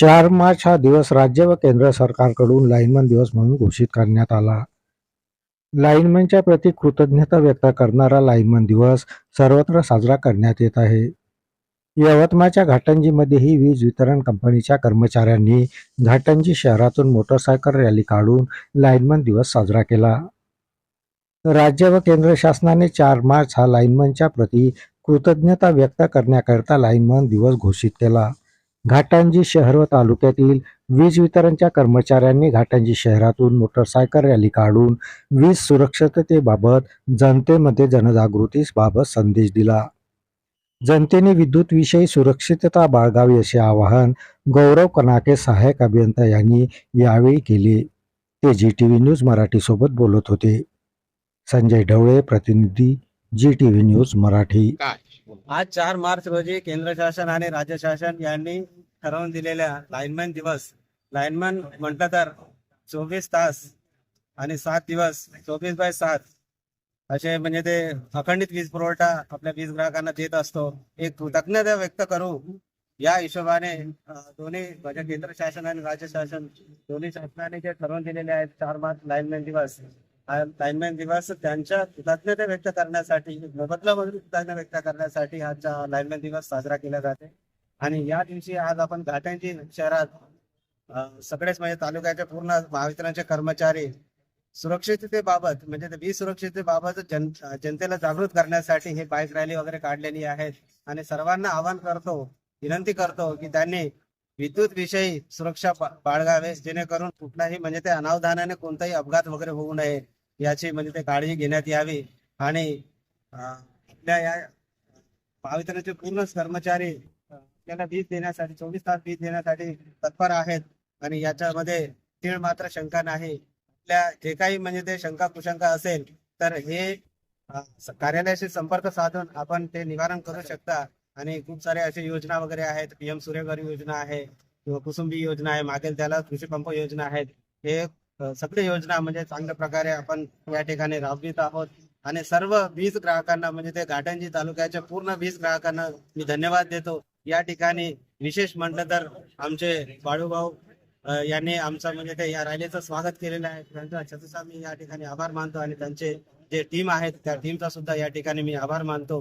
चार मार्च हा दिवस राज्य व केंद्र सरकारकडून लाईनमन दिवस म्हणून घोषित करण्यात आला. लाईनमनच्या प्रति कृतज्ञता व्यक्त करणारा लाईनमन दिवस सर्वत्र साजरा करण्यात येत आहे. यवतमाळच्या घाटंजीमध्येही वीज वितरण कंपनीच्या कर्मचाऱ्यांनी घाटंजी शहरातून मोटरसायकल रॅली काढून लाईनमन दिवस साजरा केला. राज्य व केंद्र शासनाने चार मार्च हा लाईनमनच्या प्रति कृतज्ञता व्यक्त करण्याकरिता लाईनमन दिवस घोषित केला. घाटंजी शहर व तालुक्यातील वीज वितरणच्या कर्मचाऱ्यांनी घाटंजी शहरातून मोटरसायकल रॅली काढून वीज सुरक्षिततेबाबत जनतेमध्ये जनजागृतीबाबत संदेश दिला. जनतेने विद्युतविषयी सुरक्षितता बाळगावी असे आवाहन गौरव कनाके सहाय्यक अभियंता यांनी यावेळी केले. ते जी टी व्ही न्यूज मराठीसोबत बोलत होते. संजय ढवळे प्रतिनिधी G T V news Marathi. आज चार मार्च रोजी केंद्र शासन आणि राज्य शासन यांनी ठरवून दिलेल्या लाईनमॅन दिवस लाईनमॅन म्हटलं तर चोवीस तास आणि सात दिवस चोवीस बाय सात असे म्हणजे ते अखंडित वीज पुरवठा आपल्या वीज ग्राहकांना देत असतो. एक कृतज्ञता व्यक्त करू या हिशोबाने दोन्ही म्हणजे केंद्र शासन आणि राज्य शासन दोन्ही शासनाने जे ठरवून दिलेले आहेत चार मार्च लाईनमॅन दिवस लाईनमॅन दिवस त्यांच्या कृतज्ञता व्यक्त करण्यासाठी मोबदल्यामधून कृतज्ञता व्यक्त करण्यासाठी हा लाईनमॅन दिवस साजरा केला जाते. आणि या दिवशी आज आपण घाटांची शहरात सगळेच म्हणजे तालुक्याचे पूर्ण महावितरणचे कर्मचारी सुरक्षिततेबाबत म्हणजे ते वीज सुरक्षिततेबाबत जन जनतेला जागृत करण्यासाठी हे बाईक रॅली वगैरे काढलेली आहेत. आणि सर्वांना आवाहन करतो विनंती करतो की त्यांनी विद्युत विषयी सुरक्षा बाळगावे जेणेकरून कुठलाही म्हणजे ते अनावधानाने कोणताही अपघात वगैरे होऊ नये. याची म्हणजे ते काळजी घेण्यात यावी. आणि आपल्या या महावितरणाचे पूर्ण कर्मचारी आपल्याला वीज देण्यासाठी चोवीस तास वीज देण्यासाठी तत्पर आहेत. आणि याच्यामध्ये तीळ मात्र शंका नाही. आपल्या जे काही म्हणजे ते शंका कुशंका असेल तर हे कार्यालयाशी संपर्क साधून आपण ते निवारण करू शकता. आणि खूप सारे असे योजना वगैरे आहेत. पीएम सूर्यघर योजना आहे किंवा कुसुंबी योजना आहे मागेल त्याला कृषी पंप योजना आहेत. हे अ, सगळे योजना म्हणजे चांगल्या प्रकारे आपण या ठिकाणी राबवित आहोत. आणि सर्व वीज ग्राहकांना म्हणजे ते घाटंजी तालुक्याच्या पूर्ण वीज ग्राहकांना मी धन्यवाद देतो. या ठिकाणी विशेष म्हटलं तर आमचे बाळूभाऊ यांनी आमचा म्हणजे ते या रॅलीचं स्वागत केलेलं आहे. त्यांचा चतुर्थ मी या ठिकाणी आभार मानतो आणि त्यांचे जे टीम आहेत त्या टीमचा सुद्धा या ठिकाणी मी आभार मानतो.